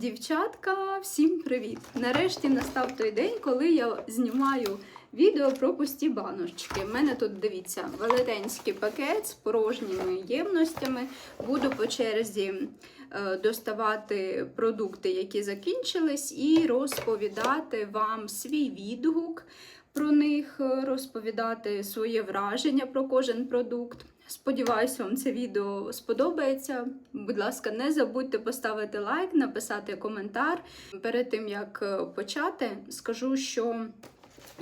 Дівчатка, всім привіт! Нарешті настав той день, коли я знімаю відео про пусті баночки. У мене тут, дивіться, велетенський пакет з порожніми ємностями. Буду по черзі е, доставати продукти, які закінчились, і розповідати вам свій відгук про них, е, розповідати своє враження про кожен продукт. Сподіваюсь, вам це відео сподобається. Будь ласка, не забудьте поставити лайк, написати коментар. Перед тим як е, почати, скажу, що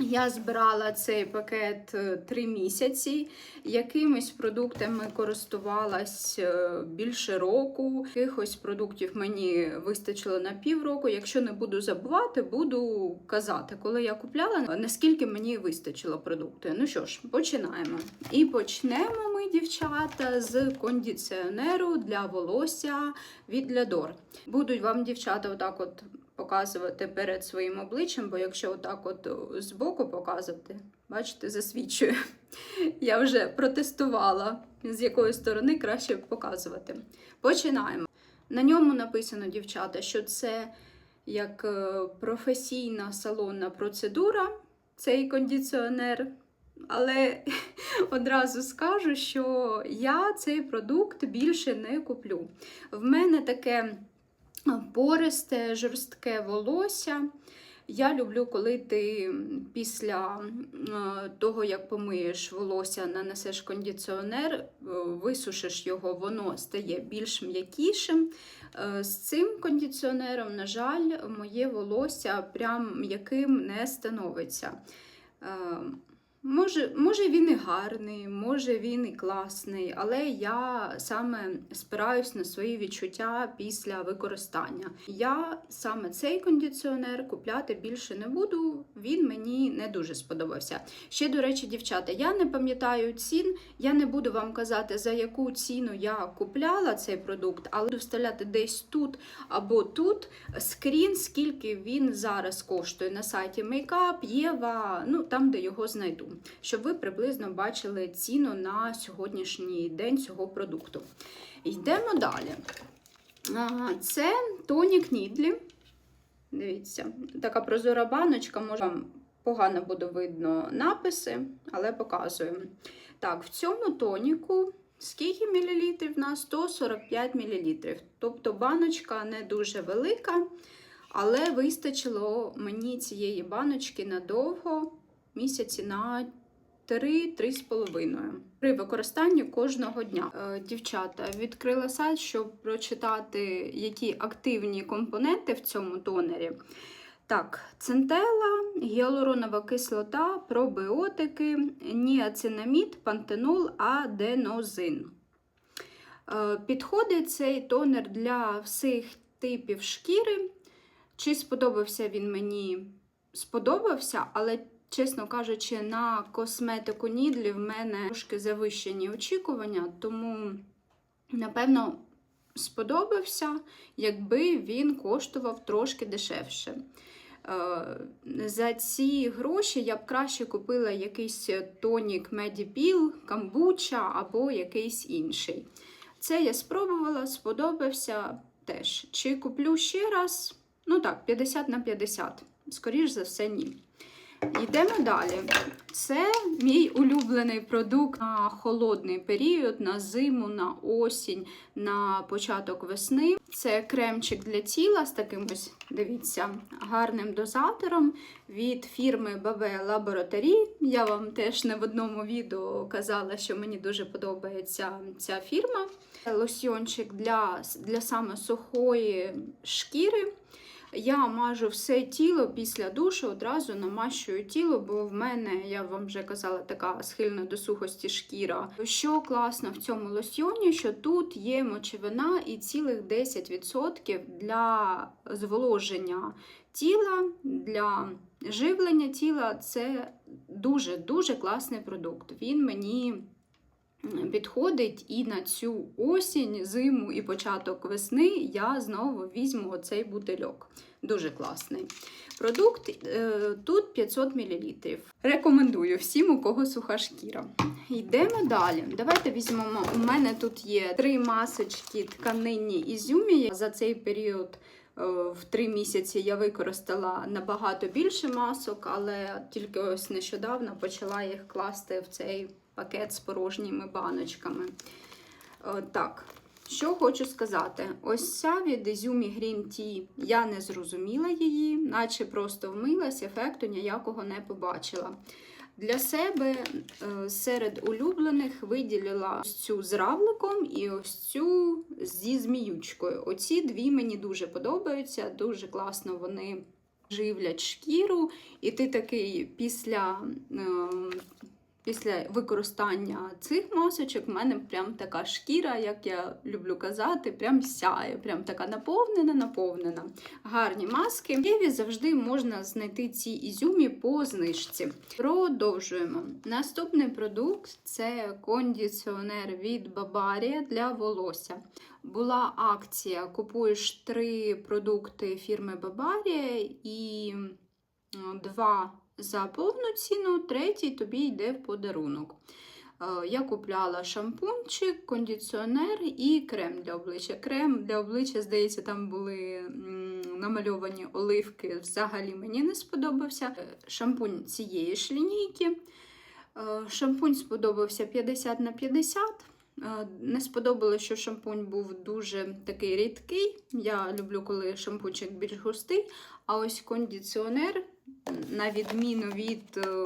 я збирала цей пакет е, три місяці. Якимись продуктами користувалась е, більше року. Якихось продуктів мені вистачило на півроку. Якщо не буду забувати, буду казати, коли я купляла, наскільки мені вистачило продукту. Ну що ж, починаємо. І почнемо ми, дівчата, з кондиціонеру для волосся від Лядор. Будуть вам, дівчата, отак от показувати перед своїм обличчям, бо якщо отак от збоку показувати, бачите, засвідчує. Я вже протестувала, з якої сторони краще показувати. Починаємо. На ньому написано, дівчата, що це як е, професійна салонна процедура, цей кондиціонер. Але одразу скажу, що я цей продукт більше не куплю. В мене таке пористе, жорстке волосся. Я люблю, коли ти після е, того, як помиєш волосся, нанесеш кондиціонер, е, висушиш його, воно стає більш м'якішим. Е, З цим кондиціонером, на жаль, моє волосся прям м'яким не становиться. Може, може він і гарний, може він і класний, але я саме спираюсь на свої відчуття після використання. Я саме цей кондиціонер купляти більше не буду, він мені не дуже сподобався. Ще, до речі, дівчата, я не пам'ятаю цін, я не буду вам казати, за яку ціну я купляла цей продукт, але буду вставляти десь тут або тут скрін, скільки він зараз коштує на сайті Makeup, Єва, ну там, де його знайду щоб ви приблизно бачили ціну на сьогоднішній день цього продукту. Йдемо далі. Це тонік Нідлі. Дивіться, така прозора баночка, може вам погано буде видно написи, але показуємо. Так, в цьому тоніку скільки мілілітрів? На 145 мілілітрів. Тобто баночка не дуже велика, але вистачило мені цієї баночки надовго, місяці на 3-3,5 при використанні кожного дня. Е, Дівчата, відкрила сайт, щоб прочитати, які активні компоненти в цьому тонері. Так, центела, гіалуронова кислота, пробіотики, ніацинамід, пантенол, аденозин. Е, Підходить цей тонер для всіх типів шкіри. Чи сподобався він мені? Сподобався, але Чесно кажучи, на косметику Нідлі в мене трошки завищені очікування, тому, напевно, сподобався, якби він коштував трошки дешевше. Е, за ці гроші я б краще купила якийсь тонік Медіпіл, камбуча або якийсь інший. Це я спробувала, сподобався теж. Чи куплю ще раз? Ну так, 50 на 50. Скоріш за все, ні. Йдемо далі. Це мій улюблений продукт на холодний період, на зиму, на осінь, на початок весни. Це кремчик для тіла з таким ось, дивіться, гарним дозатором від фірми Бабе Лабораторі. Я вам теж не в одному відео казала, що мені дуже подобається ця фірма. Лосьйончик для, для саме сухої шкіри. Я мажу все тіло після душу, одразу намащую тіло, бо в мене, я вам вже казала, така схильна до сухості шкіра. Що класно в цьому лосьйоні, що тут є мочевина і цілих 10% для зволоження тіла, для живлення тіла. Це дуже-дуже класний продукт. Він мені підходить і на цю осінь, зиму і початок весни я знову візьму оцей бутильок. Дуже класний. Продукт е, тут 500 мл. Рекомендую всім, у кого суха шкіра. Йдемо далі. Давайте візьмемо. У мене тут є три масочки тканинні ізюмі. За цей період в три місяці я використала набагато більше масок, але тільки ось нещодавно почала їх класти в цей пакет з порожніми баночками. Е, Так, що хочу сказати, ось ця від Izumi Green Tea, я не зрозуміла її, наче просто вмилась, ефекту ніякого не побачила. Для себе е, серед улюблених виділила ось цю з равликом і ось цю зі зміючкою. Оці дві мені дуже подобаються, дуже класно вони живлять шкіру, і ти такий після. Після використання цих масочок в мене прям така шкіра, як я люблю казати, прям сяє, прям така наповнена, наповнена. Гарні маски. В Єві завжди можна знайти ці ізюмі по знижці. Продовжуємо. Наступний продукт це кондиціонер від Бабарія для волосся. Була акція: купуєш три продукти фірми Бабарія і два за повну ціну, третій тобі йде в подарунок. Е, Я купляла шампунчик, кондиціонер і крем для обличчя. Крем для обличчя, здається, там були намальовані оливки. Взагалі мені не сподобався. Е, Шампунь цієї ж лінійки. Е, Шампунь сподобався 50 на 50. Е, Не сподобалося, що шампунь був дуже такий рідкий. Я люблю, коли шампунчик більш густий. А ось кондиціонер, на відміну від е,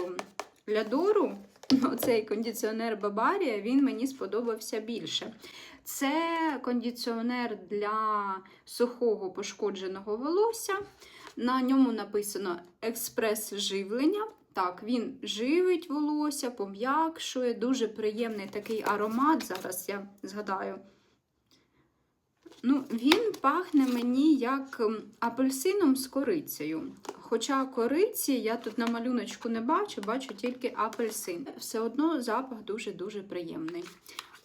Лядору, оцей кондиціонер Бабарія, він мені сподобався більше. Це кондиціонер для сухого пошкодженого волосся. На ньому написано експрес-живлення. Так, він живить волосся, пом'якшує, дуже приємний такий аромат. Зараз я згадаю. Ну, Він пахне мені як апельсином з корицею. Хоча кориці я тут на малюночку не бачу, бачу тільки апельсин. Все одно запах дуже-дуже приємний.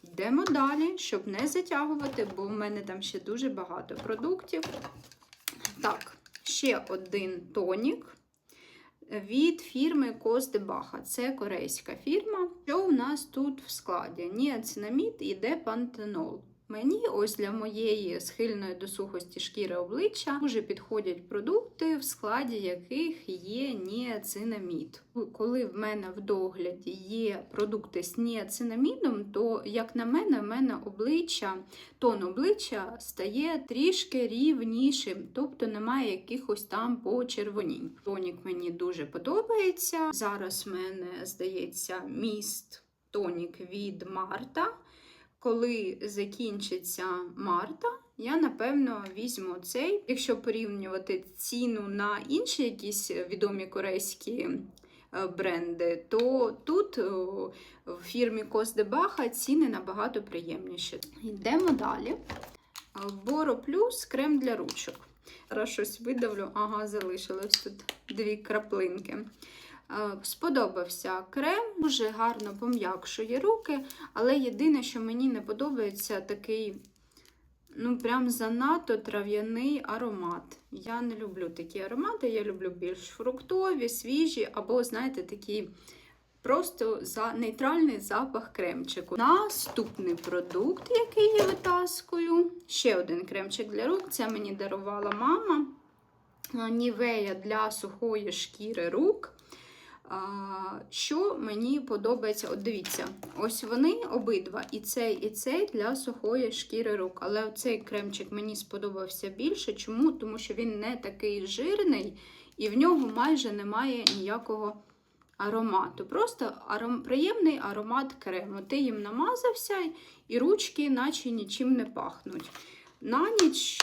Йдемо далі, щоб не затягувати, бо в мене там ще дуже багато продуктів. Так, ще один тонік від фірми Коздебаха. Це корейська фірма. Що у нас тут в складі? Ніацинамід і депантенол. Мені ось для моєї схильної до сухості шкіри обличчя дуже підходять продукти, в складі яких є ніацинамід. Коли в мене в догляді є продукти з ніацинамідом, то, як на мене, в мене обличчя, тон обличчя стає трішки рівнішим, тобто немає якихось там почервонінь. Тонік мені дуже подобається. Зараз в мене здається міст тонік від Марта. Коли закінчиться Марта, я напевно візьму цей. Якщо порівнювати ціну на інші якісь відомі корейські е, бренди, то тут е, в фірмі Коздебаха ціни набагато приємніші. Йдемо далі. Боро плюс крем для ручок. Зараз щось видавлю, ага, залишилось тут дві краплинки. Е, Сподобався крем, дуже гарно пом'якшує руки, але єдине, що мені не подобається, такий ну прям занадто трав'яний аромат. Я не люблю такі аромати, я люблю більш фруктові, свіжі, або, знаєте, такі просто за нейтральний запах кремчику. Наступний продукт, який я витаскую, ще один кремчик для рук. Це мені дарувала мама. Нівея для сухої шкіри рук. Що мені подобається, от дивіться, ось вони обидва, і цей, і цей для сухої шкіри рук. Але цей кремчик мені сподобався більше. Чому? Тому що він не такий жирний, і в нього майже немає ніякого аромату. Просто аром... приємний аромат крему. Ти їм намазався, і ручки, наче нічим не пахнуть. На ніч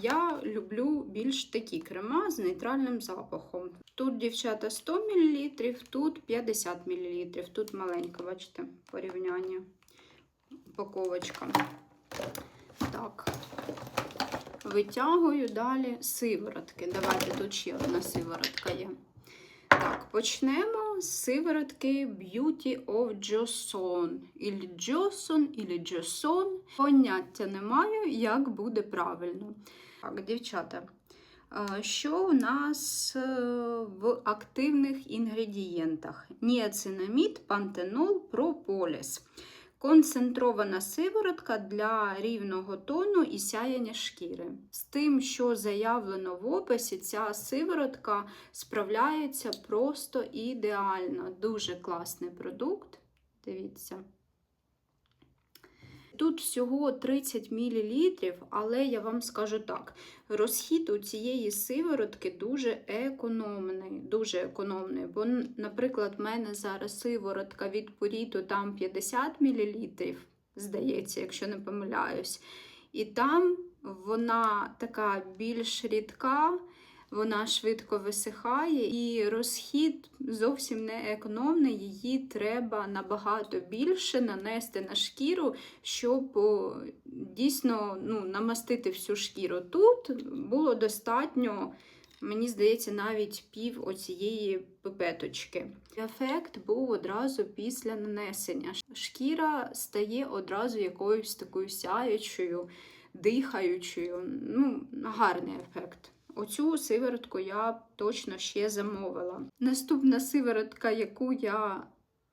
я люблю більш такі крема з нейтральним запахом. Тут, дівчата, 100 мл, тут 50 мл. Тут маленька, бачите, порівняння. Упаковочка. Так. Витягую далі сиворотки. Давайте тут ще одна сиворотка є. Так, почнемо з сиворотки Beauty of Joson. Ілі Joseon, ілі Joseon. Поняття не маю, як буде правильно. Так, дівчата, що у нас е, в активних інгредієнтах? Ніацинамід, пантенол, прополіс. Концентрована сиворотка для рівного тону і сяяння шкіри. З тим, що заявлено в описі, ця сиворотка справляється просто ідеально. Дуже класний продукт. Дивіться. Тут всього 30 мл, але я вам скажу так: розхід у цієї сиворотки дуже економний. Дуже економний. Бо, наприклад, в мене зараз сиворотка від Purito там 50 мл, здається, якщо не помиляюсь. І там вона така більш рідка. Вона швидко висихає, і розхід зовсім не економний. Її треба набагато більше нанести на шкіру, щоб дійсно ну, намастити всю шкіру. Тут було достатньо, мені здається, навіть пів оцієї пипеточки. Ефект був одразу після нанесення. Шкіра стає одразу якоюсь такою сяючою, дихаючою. Ну, гарний ефект. Оцю сиворотку я точно ще замовила. Наступна сиворотка, яку я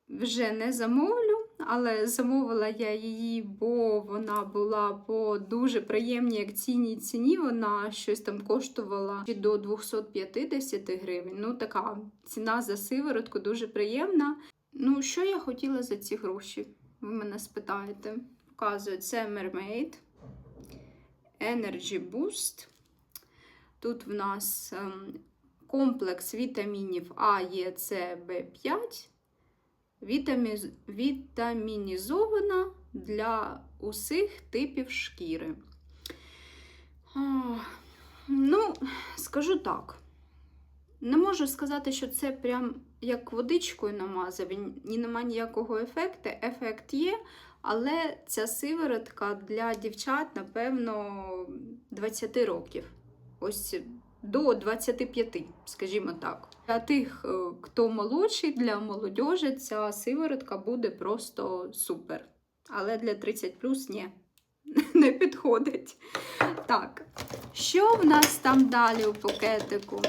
вже не замовлю, але замовила я її, бо вона була по дуже приємній акційній ціні. Вона щось там коштувала до 250 гривень. Ну, така ціна за сиворотку дуже приємна. Ну, що я хотіла за ці гроші? Ви мене спитаєте. Показую, це Mermaid Energy Boost. Тут в нас ем, комплекс вітамінів А, Е, С, В5, вітаміз... вітамінізована для усіх типів шкіри. Ну, скажу так. Не можу сказати, що це прям як водичкою намазав, і нема ніякого ефекту. Ефект є, але ця сиворотка для дівчат, напевно, 20 років ось до 25, скажімо так. Для тих, хто молодший, для молодежі ця сиворотка буде просто супер. Але для 30 плюс ні, не підходить. Так, що в нас там далі у пакетику?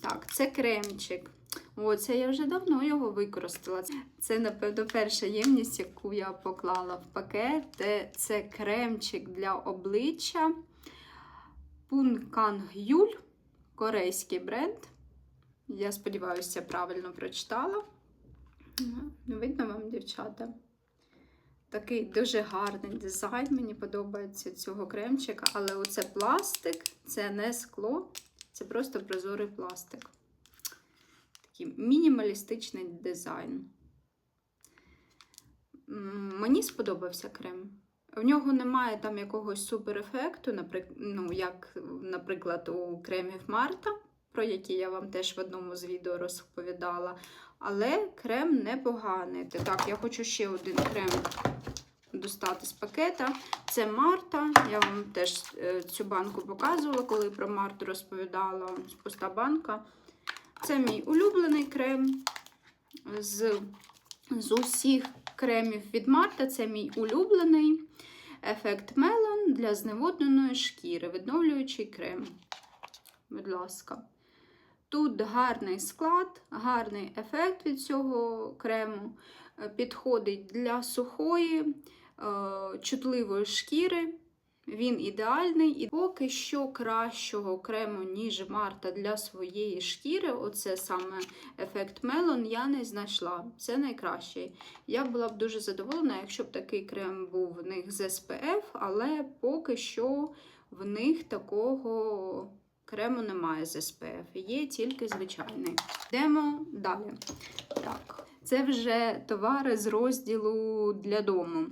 Так, це кремчик. О, це я вже давно його використала. Це, напевно, перша ємність, яку я поклала в пакет. Це кремчик для обличчя. Пункангюль, корейський бренд. Я сподіваюся, правильно прочитала. Видно вам, дівчата? Такий дуже гарний дизайн. Мені подобається цього кремчика, але оце пластик, це не скло, це просто прозорий пластик. Такий мінімалістичний дизайн. Мені сподобався крем. В нього немає там якогось суперефекту, наприклад, ну, як, наприклад, у кремів Марта, про які я вам теж в одному з відео розповідала. Але крем непоганий. Так, я хочу ще один крем достати з пакета. Це Марта. Я вам теж цю банку показувала, коли про Марту розповідала. Пуста банка. Це мій улюблений крем. З, з усіх кремів від Марта, це мій улюблений. Ефект Мелон для зневодненої шкіри, відновлюючий крем. Будь ласка. Тут гарний склад, гарний ефект від цього крему. Підходить для сухої, чутливої шкіри. Він ідеальний і поки що кращого крему, ніж Марта для своєї шкіри, оце саме ефект Мелон, я не знайшла. Це найкращий. Я була б дуже задоволена, якщо б такий крем був в них з SPF, але поки що в них такого крему немає з SPF. Є тільки звичайний. Йдемо далі. Так, Це вже товари з розділу для дому.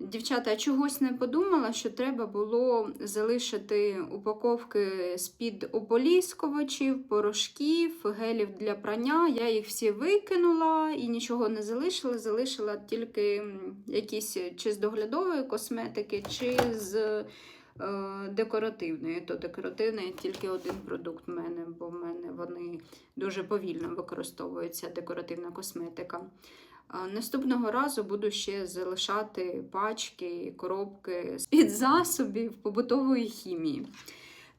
Дівчата, я чогось не подумала, що треба було залишити упаковки з-під ополіскувачів, порошків, гелів для прання. Я їх всі викинула і нічого не залишила. Залишила тільки якісь чи з доглядової косметики, чи з е, декоративної. То декоративний тільки один продукт в мене, бо в мене вони дуже повільно використовуються, декоративна косметика. Наступного разу буду ще залишати пачки, коробки з-під засобів побутової хімії.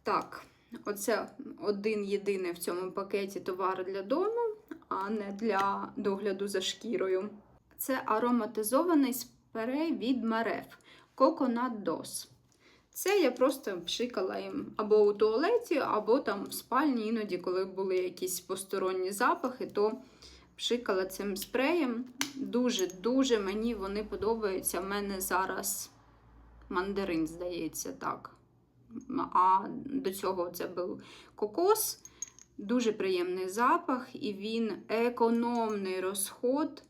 Так, оце один єдиний в цьому пакеті товар для дому, а не для догляду за шкірою. Це ароматизований спрей від Мареф Coconut Dose. Це я просто пшикала їм або у туалеті, або там в спальні, іноді, коли були якісь посторонні запахи, то пшикала цим спреєм. Дуже-дуже мені вони подобаються. В мене зараз мандарин, здається, так. А до цього це був кокос. Дуже приємний запах, і він економний розход.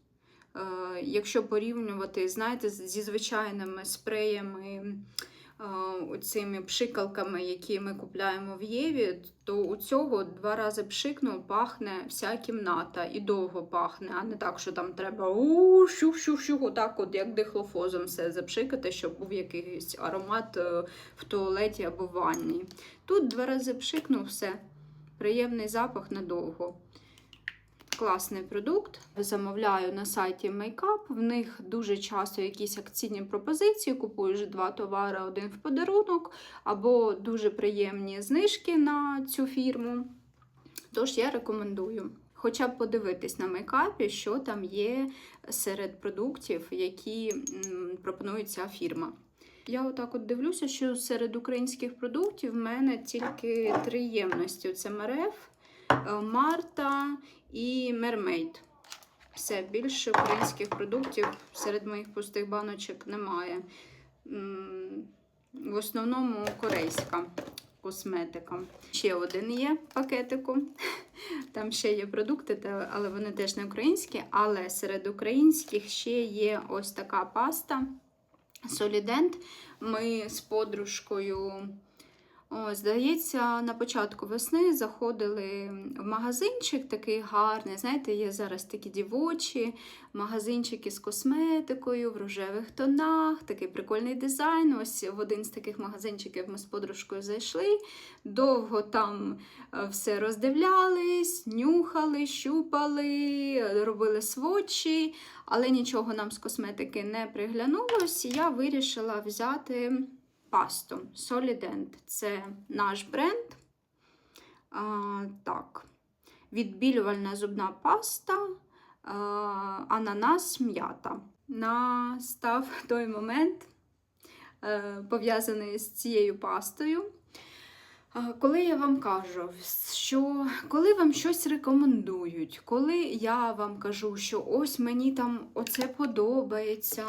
Е, Якщо порівнювати, знаєте, зі звичайними спреями, цими пшикалками, які ми купляємо в Єві, то у цього два рази пшикнув, пахне вся кімната і довго пахне, а не так, що там треба у щух щух щух отак, от як дихлофозом все запшикати, щоб був якийсь аромат е, в туалеті або в ванні. Тут два рази пшикнув все. Приємний запах надовго. Класний продукт. Замовляю на сайті Makeup. В них дуже часто якісь акційні пропозиції. Купуєш два товари, один в подарунок, або дуже приємні знижки на цю фірму. Тож я рекомендую. Хоча б подивитись на мейкапі, що там є серед продуктів, які пропонує ця фірма. Я отак от дивлюся, що серед українських продуктів в мене тільки три ємності: це Мареф, е, Марта і Мермейд. Все, більше українських продуктів серед моїх пустих баночок немає. В основному корейська косметика. Ще один є пакетику. Там ще є продукти, але вони теж не українські. Але серед українських ще є ось така паста. Солідент. Ми з подружкою, здається, на початку весни заходили в магазинчик такий гарний. Знаєте, є зараз такі дівочі магазинчики з косметикою в рожевих тонах, такий прикольний дизайн. Ось в один з таких магазинчиків ми з подружкою зайшли. Довго там е, все роздивлялись, нюхали, щупали, робили сводчі, але нічого нам з косметики не приглянулось. і Я вирішила взяти пасту Solident. Це наш бренд. А, так. Відбілювальна зубна паста, а, ананас м'ята. Настав той момент, е, пов'язаний з цією пастою. Коли я вам кажу, що коли вам щось рекомендують, коли я вам кажу, що ось мені там оце подобається,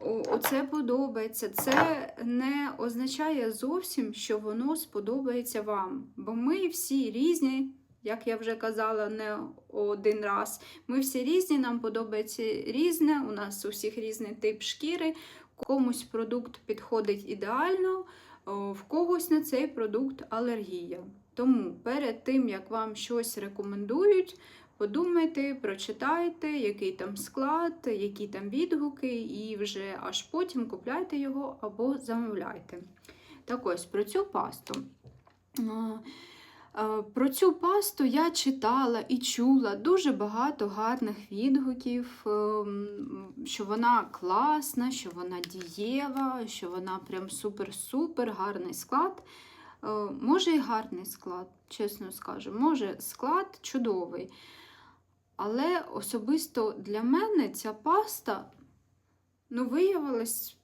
оце подобається, це не означає зовсім, що воно сподобається вам. Бо ми всі різні, як я вже казала не один раз, ми всі різні, нам подобається різне, у нас у всіх різний тип шкіри, комусь продукт підходить ідеально. В когось на цей продукт алергія. Тому перед тим, як вам щось рекомендують, подумайте, прочитайте, який там склад, які там відгуки, і вже аж потім купляйте його або замовляйте. Так ось про цю пасту. А, Про цю пасту я читала і чула дуже багато гарних відгуків, ем, що вона класна, що вона дієва, що вона прям супер-супер гарний склад. Е, Може і гарний склад, чесно скажу, може склад чудовий. Але особисто для мене ця паста ну, виявилась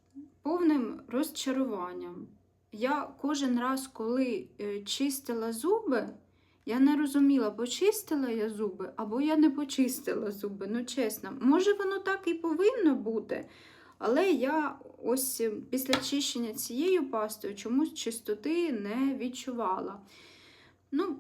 повним розчаруванням. Я кожен раз, коли е, чистила зуби, я не розуміла, почистила я зуби або я не почистила зуби. Ну, чесно, може, воно так і повинно бути. Але я ось е, після чищення цією пастою чомусь чистоти не відчувала. Ну,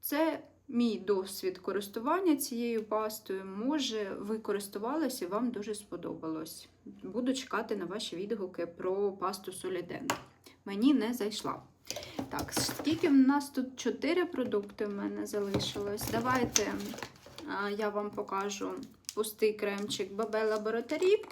це мій досвід користування цією пастою. Може, ви користувалися і вам дуже сподобалось. Буду чекати на ваші відгуки про пасту Solident. Мені не зайшла. Так, скільки в нас тут 4 продукти в мене залишилось. Давайте я вам покажу пустий кремчик Бабе Лабораторі.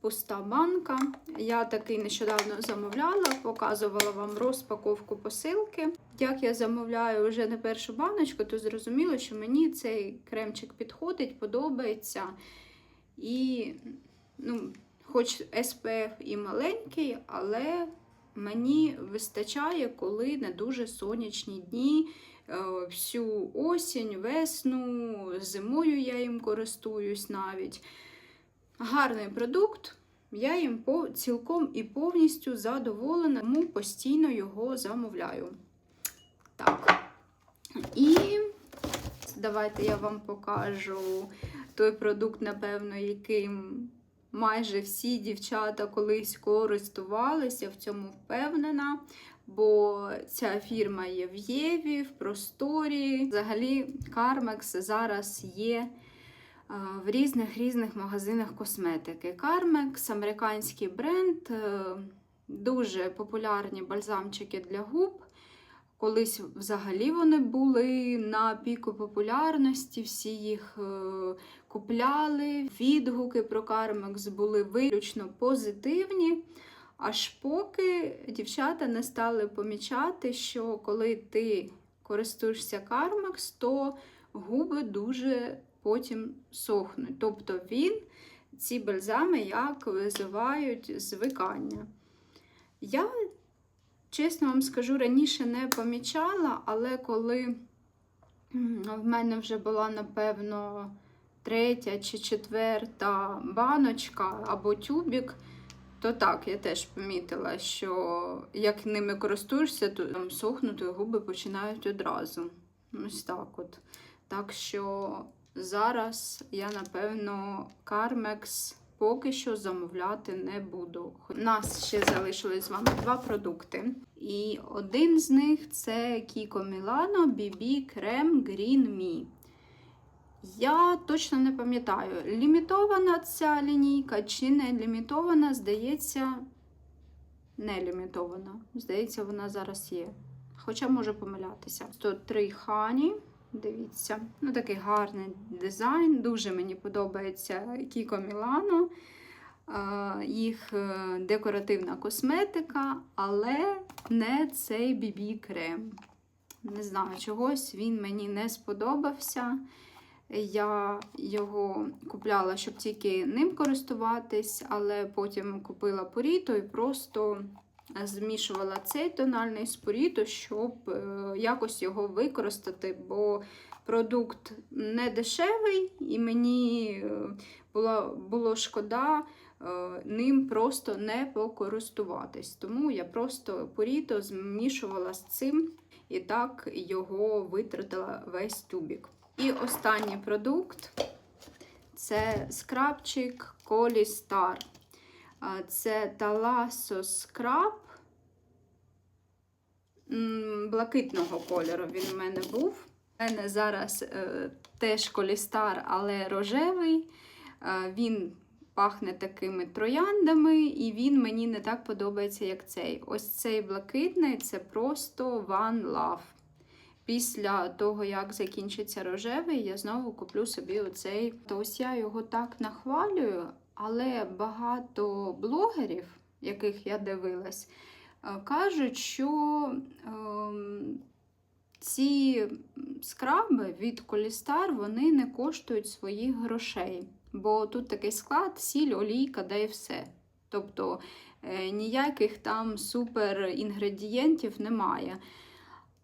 Пуста банка. Я такий нещодавно замовляла, показувала вам розпаковку посилки. Як я замовляю вже не першу баночку, то зрозуміло, що мені цей кремчик підходить, подобається. І, ну, хоч SPF і маленький, але мені вистачає, коли не дуже сонячні дні. е, Всю осінь, весну, зимою я їм користуюсь навіть. Гарний продукт. Я їм цілком і повністю задоволена, тому постійно його замовляю. Так. І давайте я вам покажу той продукт, напевно, яким майже всі дівчата колись користувалися, в цьому впевнена. Бо ця фірма є в Єві, в просторі. Взагалі, Кармекс зараз є в різних різних магазинах косметики. Кармекс, американський бренд, е, дуже популярні бальзамчики для губ. Колись взагалі вони були на піку популярності, всі їх е, купляли. Відгуки про Кармекс були виключно позитивні. Аж поки дівчата не стали помічати, що коли ти користуєшся Кармекс, то губи дуже потім сохнуть. Тобто він, ці бальзами як визивають звикання. Я, чесно вам скажу, раніше не помічала, але коли в мене вже була, напевно, третя чи четверта баночка або тюбік, то так, я теж помітила, що як ними користуєшся, то там сохнути губи починають одразу. Ось так от. Так що зараз я, напевно, Кармекс поки що замовляти не буду. У нас ще залишилось з вами два продукти. І один з них це Kiko Milano BB Крем Green Me. Я точно не пам'ятаю, лімітована ця лінійка чи не лімітована, здається, не лімітована. Здається, вона зараз є. Хоча може помилятися. Тут три хані. Дивіться, ну такий гарний дизайн. Дуже мені подобається Кіко Мілано. Їх е, декоративна косметика, але не цей BB крем. Не знаю, чогось він мені не сподобався. Я його купляла, щоб тільки ним користуватись, але потім купила поріто і просто змішувала цей тональний з поріто, щоб е, якось його використати, бо продукт не дешевий, і мені е, було, було шкода е, ним просто не покористуватись. Тому я просто поріто змішувала з цим і так його витратила весь тюбік. І останній продукт це скрабчик Collie Star. Це Talasso скраб блакитного кольору він у мене був. У мене зараз е, теж колістар, але рожевий. Е, він пахне такими трояндами, і він мені не так подобається, як цей. Ось цей блакитний це просто One Love. Після того, як закінчиться рожевий, я знову куплю собі оцей. То ось я його так нахвалюю, але багато блогерів, яких я дивилась, е, кажуть, що ем, ці скраби від Колістар вони не коштують своїх грошей. Бо тут такий склад, сіль, олійка, да і все. Тобто е, ніяких там супер інгредієнтів немає.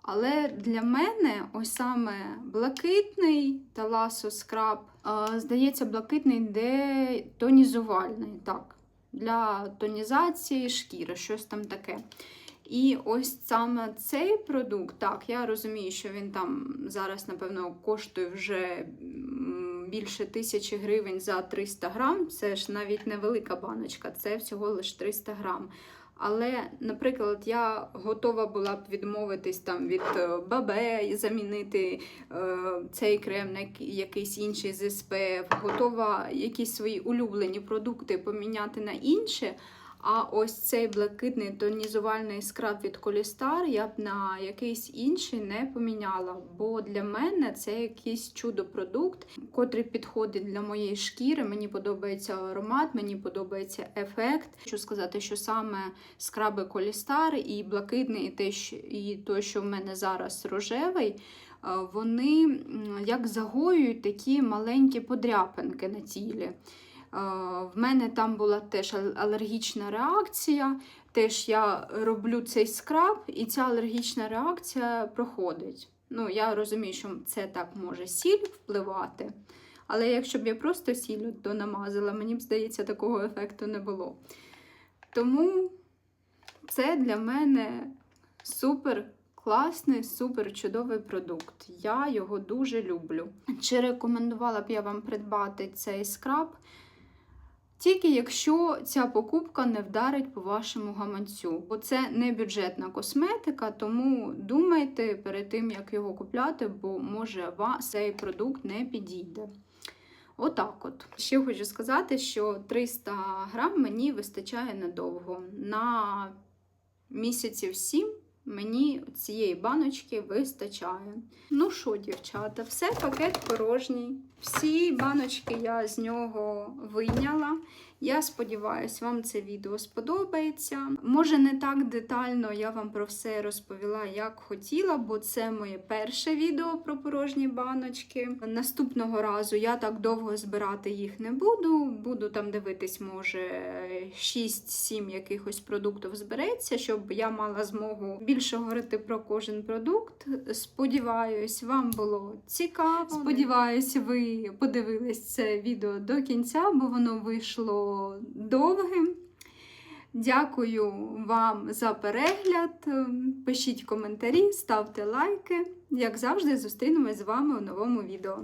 Але для мене ось саме блакитний таласо скраб, е, здається, блакитний де тонізувальний. так, Для тонізації шкіри, щось там таке. І ось саме цей продукт, так, я розумію, що він там зараз, напевно, коштує вже більше тисячі гривень за 300 грам. Це ж навіть невелика баночка, це всього лише 300 грам. Але, наприклад, я готова була б відмовитись там від бабе і замінити е, цей крем на якийсь інший з СПФ, готова якісь свої улюблені продукти поміняти на інше. А ось цей блакитний тонізувальний скраб від Колістар я б на якийсь інший не поміняла. Бо для мене це якийсь чудо-продукт, котрий підходить для моєї шкіри. Мені подобається аромат, мені подобається ефект. Хочу сказати, що саме скраби Колістар і блакитний, і те, і той, що в мене зараз рожевий. Вони як загоюють такі маленькі подряпинки на тілі. В мене там була теж алергічна реакція. Теж я роблю цей скраб, і ця алергічна реакція проходить. Ну, Я розумію, що це так може сіль впливати, Але якщо б я просто сіллю то намазала, мені б здається, такого ефекту не було. Тому це для мене супер класний, супер чудовий продукт. Я його дуже люблю. Чи рекомендувала б я вам придбати цей скраб? Тільки якщо ця покупка не вдарить по вашому гаманцю, бо це не бюджетна косметика, тому думайте перед тим, як його купляти, бо може вам цей продукт не підійде. Отак от. Ще хочу сказати, що 300 грам мені вистачає надовго. На місяців 7 мені цієї баночки вистачає. Ну що, дівчата, все, пакет порожній. Всі баночки я з нього вийняла. Я сподіваюся, вам це відео сподобається. Може, не так детально я вам про все розповіла, як хотіла, бо це моє перше відео про порожні баночки. Наступного разу я так довго збирати їх не буду. Буду там дивитись, може, 6-7 якихось продуктів збереться, щоб я мала змогу більше говорити про кожен продукт. Сподіваюсь, вам було цікаво. Сподіваюсь, ви подивились це відео до кінця, бо воно вийшло довгим. Дякую вам за перегляд. Пишіть коментарі, ставте лайки. Як завжди, зустрінемось з вами у новому відео.